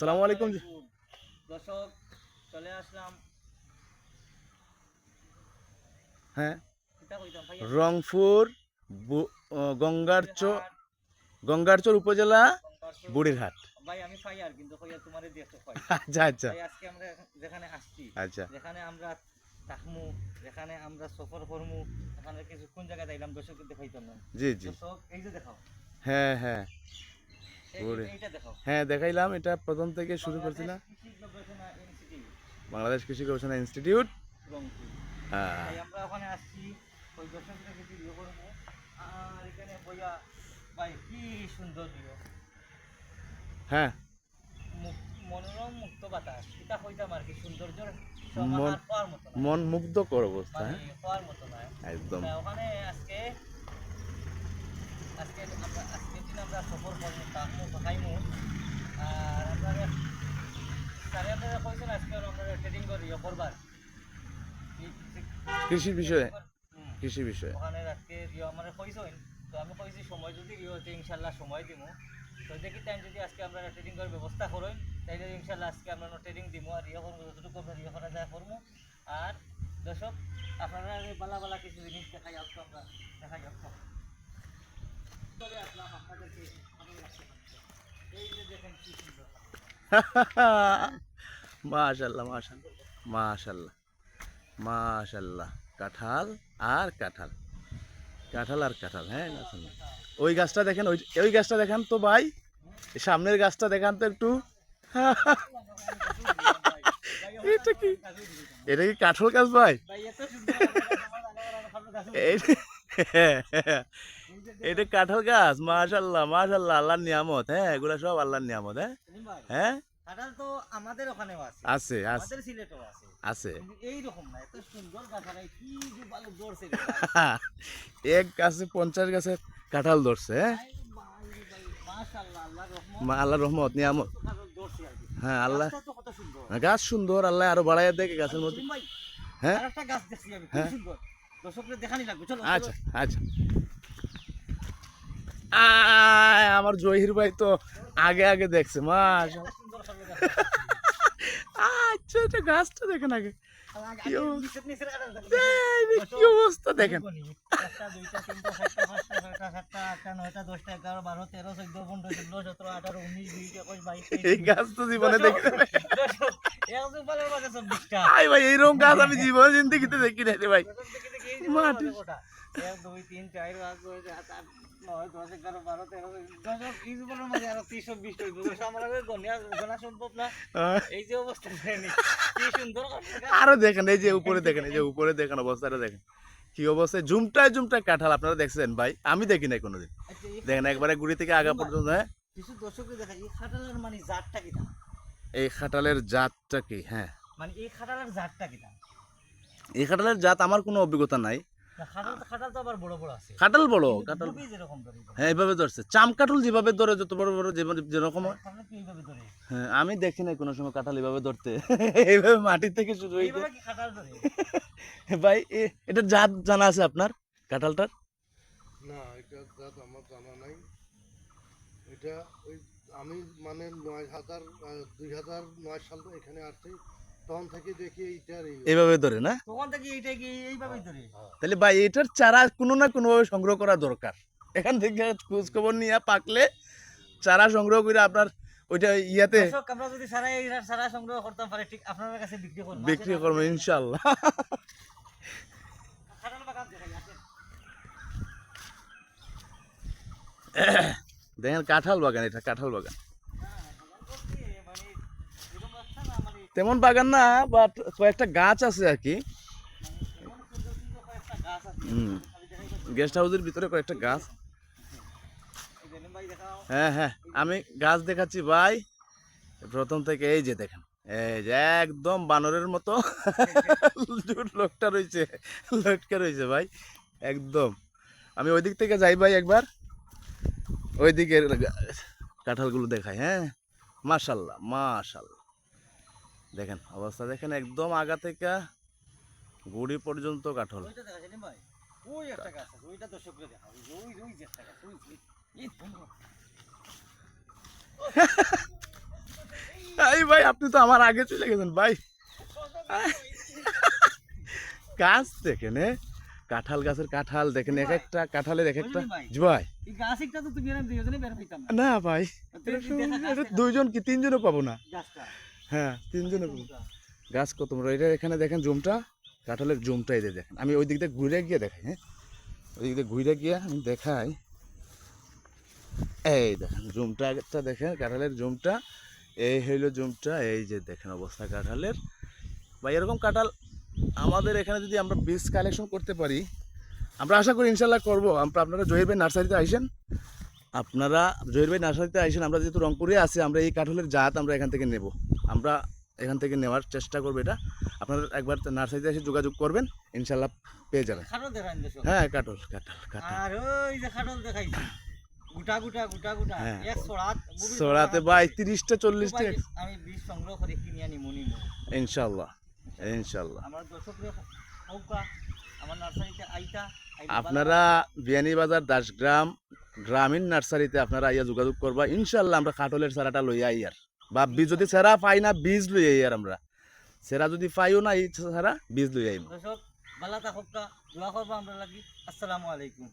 সালামু আলাইকুম দর্শক চলে আসলাম। হ্যাঁ। রংপুর গঙ্গারচর গঙ্গারচর উপজেলা বুড়িরহাট ভাই আমি ফাইয়ার কিন্তু কইয়া তোমারে দেখতে পাই আচ্ছা আচ্ছা। আজকে আমরা যেখানে আসছি আচ্ছা। যেখানে আমরা থাকমু যেখানে আমরা সফর করমু এখানে কিছু কোন জায়গায় যাইলাম দর্শক দেখাইতাম না। জি জি। এই যে দেখাও। হ্যাঁ হ্যাঁ এই- ওরে। এইটা দেখাও হ্যাঁ দেখাইলাম এটা প্রথম থেকে শুরু করছিলাম বাংলাদেশ কৃষি গবেষণা ইনস্টিটিউট। হ্যাঁ। আমরা ওখানে আসছি ওই দর্শকদের কিছু করব। আর এখানে বইয়া ভাই কি সুন্দর ভিউ হ্যাঁ। মনোরম মুক্ত বাতাস। এটা হইতাম আর কি সৌন্দর্যের মন- মুগ্ধকর অবস্থা মানে হ্যাঁ? হওয়ার মতো নয় একদম। ওখানে আজকে আজকে আমরা আজকে দিন আমরা সফর করব তাকমু খাইমু আর আপনারা স্যারে আপনারা কইছেন আজকে আমরা ট্রেডিং করি করবার এই- এই- কৃষি বিষয়ে। কৃষি বিষয়ে? ওখানে আজকে ইয়ে আমার কইছেন তো আমি কইছি সময় যদি হতে ইনশাল্লাহ সময় দিমু। তো দেখি টাইম যদি আজকে আমরা ট্রেডিং করার ব্যবস্থা করেন তাইলে ইনশাল্লাহ আজকে আমরা ট্রেডিং দিমু আর ইয়ে করব যতটুকু আমরা ইয়ে করা যায় করব আর দর্শক আপনারা বালা বালা কিছু জিনিস দেখাই আসতো আমরা। দেখাই আসতো তবে আসলাম আপনাদেরকে ভালো লাগছে এই যে দেখেন কি সুন্দর মাশাল্লাহ মাশাল্লাহ মাশাল্লাহ মাশাল্লাহ কাঁঠাল আর কাঁঠাল কাঁঠাল আর কাঁঠাল হ্যাঁ। ওই গাছটা দেখেন ওই ওই গাছটা দেখান তো ভাই। সামনের গাছটা দেখান তো একটু। এটা কি? এটা কি কাঁঠাল গাছ ভাই? এই এটা কাঁঠাল গাছ মাশাল্লাহ মাশাল্লাহ আল্লাহর নিয়ামত হ্যাঁ এগুলা সব আল্লাহর নিয়ামত হ্যাঁ? হ্যাঁ? কাঁঠাল তো আমাদের ওখানেও আছে আছে আছে। আমাদের সিলেটেও আছে। আছে। কিন্তু এইরকম না এত সুন্দর কি যে ভালো ধরছে এক গাছে পঞ্চাশ গাছে কাঁঠাল ধরছে হ্যাঁ? মাশাআল্লাহ আল্লাহর রহমত। মা আল্লাহ রহমত নিয়ামত। হ্যাঁ আল্লাহ সুন্দর। গাছ সুন্দর আল্লাহ আরও বাড়াইয়া দেখে গাছের মধ্যে। হ্যাঁ? আরেকটা গাছ দেখছি আমি খুব হ্যাঁ। সুন্দর। দর্শকদের দেখানি লাগবে চলো। আচ্ছা আচ্ছা। আমার জহির ভাই তো আগে আগে দেখছে সবে গাছ আচ্ছা গাছটা দেখেন আগে। এই গাছ তো জীবনে ভাই, এইরকম গাছ আমি জীবনে জিন্দিগিতে দেখি রে ভাই। মাটি। এক, দুই, তিন, চার, পাঁচ, ছয়, সাত, আট, নয়, দশ, এগারো, বারো, তেরো, দর্শক, এই জীবনের মাঝে আরও আগে গোনা সম্ভব না। এই যে অবস্থা দেখেনি। কি সুন্দর আরও দেখেন এই যে উপরে দেখেন এই যে উপরে দেখেন অবস্থাটা দেখেন। কি অবস্থায় ঝুমটায় ঝুমটায় কাঁঠাল আপনারা দেখছেন ভাই? আমি দেখি নাই কোনোদিন। আচ্ছা, দেখেন একবারে গুড়ি থেকে আগা পর্যন্ত হ্যাঁ? কিছু দেখা এই খাটালের মানে জাতটা কিটা এই খাটালের জাতটা কি? হ্যাঁ। মানে এই খাটালের জাতটা কিটা এই খাটালের জাত আমার কোনো অভিজ্ঞতা নাই। আবার বড় ধরে হ্যাঁ এইভাবে ধরছে। চাম যেভাবে ধরে যত বড় বড় যেরকম হয়, হ্যাঁ আমি দেখি নাই কোনো সময় কাঁঠাল এইভাবে ধরতে। এইভাবে মাটি থেকে শুরু ধরে? ভাই এটা জাত জানা আছে আপনার কাঁঠালটার? না এটা জাত আমার জানা নাই। এটা ওই আমি মানে নয় হাজার দুই হাজার নয় সাল এখানে আসছি। তখন থেকে দেখি এইটার এইভাবে ধরে না? তখন থেকে এইটা কি এইভাবেই ধরে? তাহলে ভাই এটার চারা কোনো না কোনোভাবে সংগ্রহ করা দরকার। এখান থেকে খোঁজ খবর নিয়ে পাকলে চারা সংগ্রহ করে আপনার ওইটা ইয়াতে আমরা যদি সারা এই সারা সংগ্রহ করতাম পারে ঠিক আপনার কাছে বিক্রি করব বিক্রি করব ইনশাল্লাহ বাগান দেখেন কাঁঠাল বাগান এটা কাঁঠাল বাগান হ্যাঁ, বাগান করছি, মানে এরকম একটা না মানে তেমন বাগান না বাট কয়েকটা গাছ আছে আর কি। গেস্ট হাউসের ভিতরে কয়েকটা গাছ। হ্যাঁ হ্যাঁ আমি গাছ দেখাচ্ছি ভাই। প্রথম থেকে এই যে দেখেন, এই যে একদম বানরের মতো। লোকটা রয়েছে লোকটা রয়েছে ভাই, একদম। আমি ওই দিক থেকে যাই ভাই একবার। ওই দিকের কাঁঠালগুলো দেখাই হ্যাঁ। মাশাল্লাহ মাশাল্লাহ। দেখেন অবস্থা দেখেন একদম আগা থেকে গুড়ি পর্যন্ত কাঁঠাল। ভাই? এই এই আপনি তো আমার আগে চলে গেছেন ভাই। গাছ দেখেন কাঁঠাল গাছের কাঁঠাল দেখেন এক একটা কাঁঠালের এক একটা। ভাই? জি ভাই। না। ভাই। দুইজন কি তিনজনও পাবো না? হ্যাঁ তিনজনও পাবো গাছ কত বড়? এটা এখানে দেখেন জুমটা, কাঁঠালের জুমটা যে দেখেন। আমি ওই দিক দিয়ে ঘুরে গিয়ে দেখাই হ্যাঁ? ওই দিক দিয়ে ঘুরে গিয়ে আমি দেখাই। এই দেখেন, জুমটা দেখেন, কাঁঠালের জুমটা। এই হইল জুমটা, এই যে দেখেন অবস্থা কাঁঠালের। বা এরকম কাঁঠাল আমাদের এখানে যদি আমরা বীজ কালেকশন করতে পারি, আমরা আশা করি ইনশাল্লাহ করব। আমরা আপনারা জহির ভাই নার্সারিতে আইসেন। আপনারা জহির ভাই নার্সারিতে আইসেন, আমরা যেহেতু রংপুরে আছি, আমরা এই কাঁঠালের জাত আমরা এখান থেকে নেব। আমরা এখান থেকে নেওয়ার চেষ্টা করব এটা। আপনারা একবার নার্সারিতে এসে যোগাযোগ করবেন ইনশাল্লাহ পেয়ে যাবেন। হ্যাঁ আর ওই যে গুটা গুটা গুটা গুটা। হ্যাঁ। এক সরাত ভাই দিছি। তিরিশটা চল্লিশটা। উপায় আমি বীজ সংগ্রহ করে কিনে আনি মনি ইনশাল্লাহ ইনশাল্লাহ। আমার দর্শকরা হৌকা আমার নার্সারিতে আইতা আপনারা বিয়ানীবাজার দাসগ্রাম গ্রামীণ নার্সারিতে আপনারা আইয়া যোগাযোগ করবা। ইনশাল্লাহ আমরা কাটলের চারাটা লইয়া আই আর। বা বীজ যদি সেরা পাই না, বীজ লই আই আর আমরা। সেরা যদি পাইও না, এই সেরা বীজ লই আইম। দর্শক বালাতা থাকা দোয়া করব আমরা লাগি। আসসালামু আলাইকুম।